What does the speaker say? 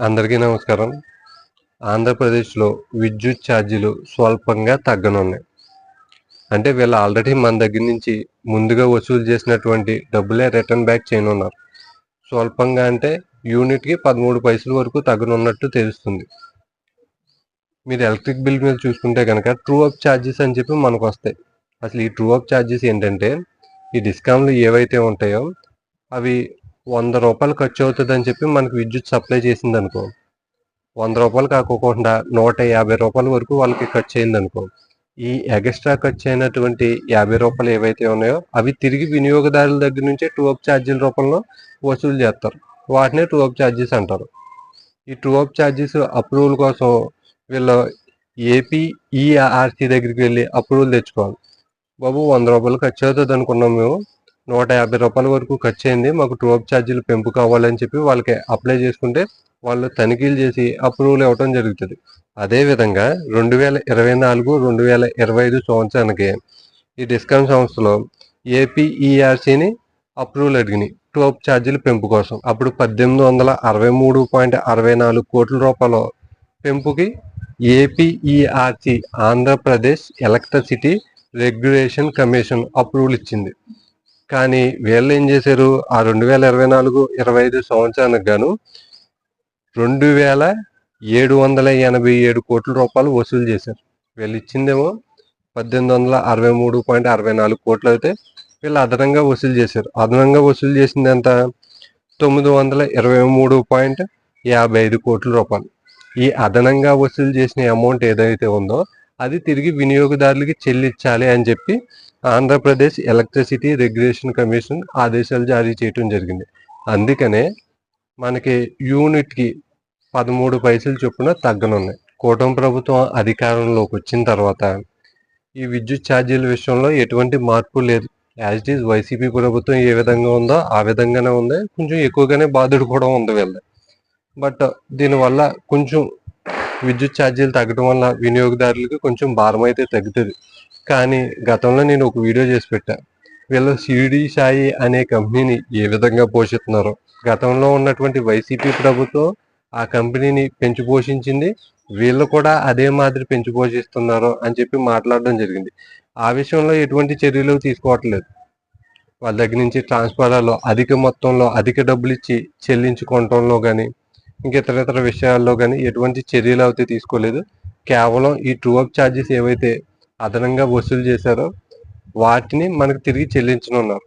అందరికీ నమస్కారం. ఆంధ్రప్రదేశ్లో విద్యుత్ ఛార్జీలు స్వల్పంగా తగ్గనున్నాయి. అంటే వీళ్ళు ఆల్రెడీ మన దగ్గర నుంచి ముందుగా వసూలు చేసినటువంటి డబ్బులే రిటర్న్ బ్యాక్ చేయనున్నారు. స్వల్పంగా అంటే యూనిట్కి పదమూడు పైసల వరకు తగ్గనున్నట్టు తెలుస్తుంది. మీరు ఎలక్ట్రిక్ బిల్ మీద చూసుకుంటే కనుక ట్రూ అప్ ఛార్జెస్ అని చెప్పి మనకు వస్తాయి. అసలు ఈ ట్రూ అప్ ఛార్జెస్ ఏంటంటే ఈ డిస్కౌంట్లు ఏవైతే ఉంటాయో అవి వంద రూపాయలు ఖర్చు అవుతుందని చెప్పి మనకు విద్యుత్ సప్లై చేసింది అనుకో వంద రూపాయలు కాకోకుండా నూట యాభై రూపాయల వరకు వాళ్ళకి ఖర్చు అయింది అనుకో ఈ ఎక్స్ట్రా ఖర్చు అయినటువంటి యాభై రూపాయలు ఏవైతే ఉన్నాయో అవి తిరిగి వినియోగదారుల దగ్గర నుంచే టూ అప్ ఛార్జీల రూపంలో వసూలు చేస్తారు. వాటినే టూ అప్ ఛార్జెస్ అంటారు. ఈ టూ అప్ ఛార్జెస్ అప్రూవల్ కోసం వీళ్ళు ఏపీ ఈఆర్సీ దగ్గరికి వెళ్ళి అప్రూవల్ తెచ్చుకోవాలి. బాబు వంద రూపాయలు ఖర్చు అవుతుంది అనుకున్నాం మేము. నూట యాభై రూపాయల వరకు ఖర్చు అయింది. మాకు టూ ఛార్జీలు పెంపు కావాలని చెప్పి వాళ్ళకి అప్లై చేసుకుంటే వాళ్ళు తనిఖీలు చేసి అప్రూవల్ ఇవ్వడం జరుగుతుంది. అదేవిధంగా రెండు వేల ఇరవై నాలుగు రెండు వేల ఇరవై ఐదు సంవత్సరానికి ఈ డిస్కౌంట్ సంస్థలో ఏపీఈఆర్సీని అప్రూవల్ అడిగినాయి. టూ ఛార్జీల పెంపు కోసం. అప్పుడు పద్దెనిమిది వందల అరవై మూడు పాయింట్ అరవై నాలుగు కోట్ల రూపాయల పెంపుకి A P E R C Andhra Pradesh electricity regulation commission approval ఇచ్చింది. కానీ వీళ్ళు ఏం చేశారు? ఆ రెండు వేల ఇరవై నాలుగు ఇరవై ఐదు సంవత్సరానికి గాను రెండు వేల ఏడు వందల ఎనభై ఏడు కోట్ల రూపాయలు వసూలు చేశారు. వీళ్ళు ఇచ్చిందేమో పద్దెనిమిది వందల అరవై మూడు పాయింట్ అరవై నాలుగు కోట్లు అయితే వీళ్ళు అదనంగా వసూలు చేశారు. అదనంగా వసూలు చేసింది ఎంత? తొమ్మిది వందల ఇరవై మూడు పాయింట్ యాభై ఐదు కోట్ల రూపాయలు. ఈ అదనంగా వసూలు చేసిన అమౌంట్ ఏదైతే ఉందో అది తిరిగి వినియోగదారులకి చెల్లించాలి అని చెప్పి ఆంధ్రప్రదేశ్ ఎలక్ట్రిసిటీ రెగ్యులేషన్ కమిషన్ ఆదేశాలు జారీ చేయటం జరిగింది. అందుకనే మనకి యూనిట్కి పదమూడు పైసలు చొప్పున తగ్గనున్నాయి. కూటమి ప్రభుత్వం అధికారంలోకి వచ్చిన తర్వాత ఈ విద్యుత్ ఛార్జీల విషయంలో ఎటువంటి మార్పు లేదు. యాజ్ ఇట్ ఈజ్ వైసీపీ ప్రభుత్వం ఏ విధంగా ఉందో ఆ విధంగానే ఉంది. కొంచెం ఎక్కువగానే బాధుడు కూడా ఉంది వీళ్ళ. బట్ దీనివల్ల కొంచెం విద్యుత్ ఛార్జీలు తగ్గడం వల్ల వినియోగదారులకు కొంచెం భారం అయితే తగ్గుతుంది. కానీ గతంలో నేను ఒక వీడియో చేసి పెట్టా. వీళ్ళు షిరిడి సాయి అనే కంపెనీని ఏ విధంగా పోషిస్తున్నారో. గతంలో ఉన్నటువంటి వైసీపీ ప్రభుత్వం ఆ కంపెనీని పెంచి పోషించింది. వీళ్ళు కూడా అదే మాదిరి పెంచి పోషిస్తున్నారు అని చెప్పి మాట్లాడడం జరిగింది. ఆ విషయంలో ఎటువంటి చర్యలు తీసుకోవట్లేదు. వాళ్ళ దగ్గర నుంచి ట్రాన్స్ఫర్లలో అధిక మొత్తంలో అధిక డబ్బులు ఇచ్చి చెల్లించుకోవటంలో కానీ ఇంక ఇతర ఇతర విషయాల్లో కానీ ఎటువంటి చర్యలు అయితే తీసుకోలేదు. కేవలం ఈ ట్రూ అప్ ఛార్జెస్ ఏవైతే అదనంగా వసూలు చేశారో వాటిని మనకు తిరిగి చెల్లించనున్నారు.